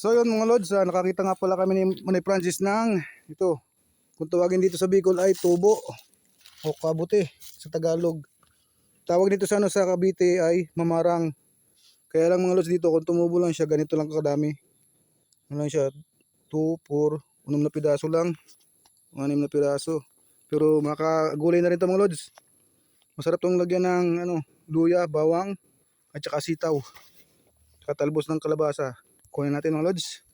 So yun mga lods, ah, nakakita nga pala kami ni Manay Francis ng ito. Kung tawagin dito sa Bicol ay tubo o kabuti sa Tagalog. Tawag dito sa ano sa Cavite ay mamarang. Kaya lang mga lods dito kung tumubo lang siya ganito lang kadami. Ano lang siya 2, 4, 6 na piraso lang. 6 na piraso. Pero makagulay na rin to mga lods. Masarap tong lagyan ng ano, luya, bawang at saka sitaw. Saka talbos ng kalabasa. Kunin natin mga lods.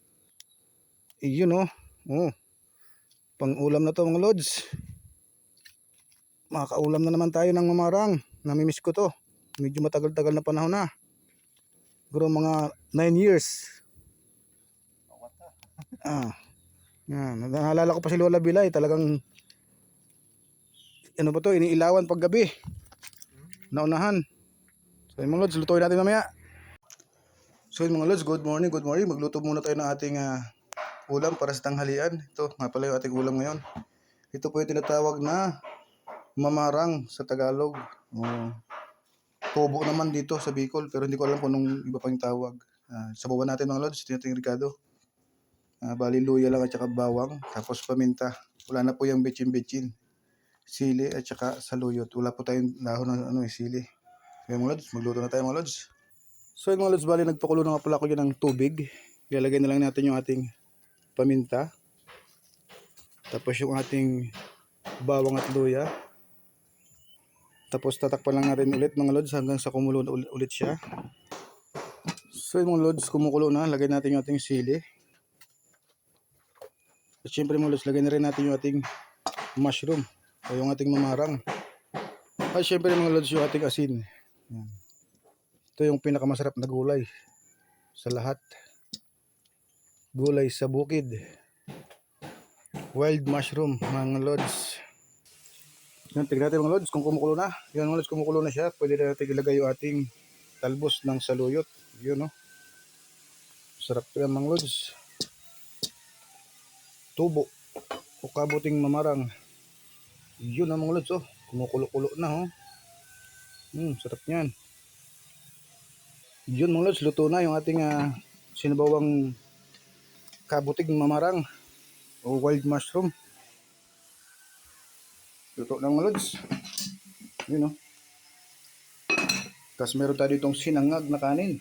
Iyon oh. Oh. Pang ulam na to mga lods. Makakaulam na naman tayo ng mamarang. Namimiss ko to. Medyo matagal-tagal na panahon na. Siguro mga 9 years. Ah. Yan. Naalala ko pa si Lola Bilay. Talagang ano ba to? Iniilawan pag gabi. Naunahan. So yun, mga lods, lutuin natin mamaya. So yun, mga lods, good morning, good morning. Magluto muna tayo ng ating ah, ulam para sa tanghalian. Ito, nga pala yung ating ulam ngayon. Ito po yung tinatawag na mamarang sa Tagalog. Oh, tubo naman dito sa Bicol, pero hindi ko alam kung anong iba pang tawag. Uh, sabawan natin mga lods, ito yung Ricardo. Ah, bali luya lang at saka bawang, tapos paminta. Wala na po yung betchin-betchin. Sili at saka saluyot. Wala po tayong dahon ng ano, eh, sili. Kaya mga lods, magluto na tayo mga lods. So yung mga lods, bali nagpakulo na nga pala ako yun ng tubig. Ilalagay na lang natin yung ating paminta. Tapos yung ating bawang at luya. Tapos tatakpan lang natin ulit mga lods hanggang sa kumulo na ul- ulit siya. So yung mga lods, kumukulo na. Lagay natin yung ating sili. At syempre mga lods, lagay na rin natin yung ating mushroom o yung ating mamarang. At syempre mga lods, yung ating asin. Yan. Ito yung pinakamasarap na gulay sa lahat. Gulay sa bukid. Wild mushroom, mga lods. Yan, tignan natin mga lods kung kumukulo na. Yan mga lods, kumukulo na siya. Pwede na natin ilagay yung ating talbos ng saluyot. Yun, no? Sarap yan mga lods. Tubo. O kabuting mamarang. Yun ang mga lods, oh. Kumukulo-kulo na, oh. Hmm, sarap niyan. Yun mga lods, luto na yung ating ah, sinabawang kabuting mamarang o wild mushroom. Luto na mga lods. Yun o. Tapos meron tayo ditong sinangag na kanin.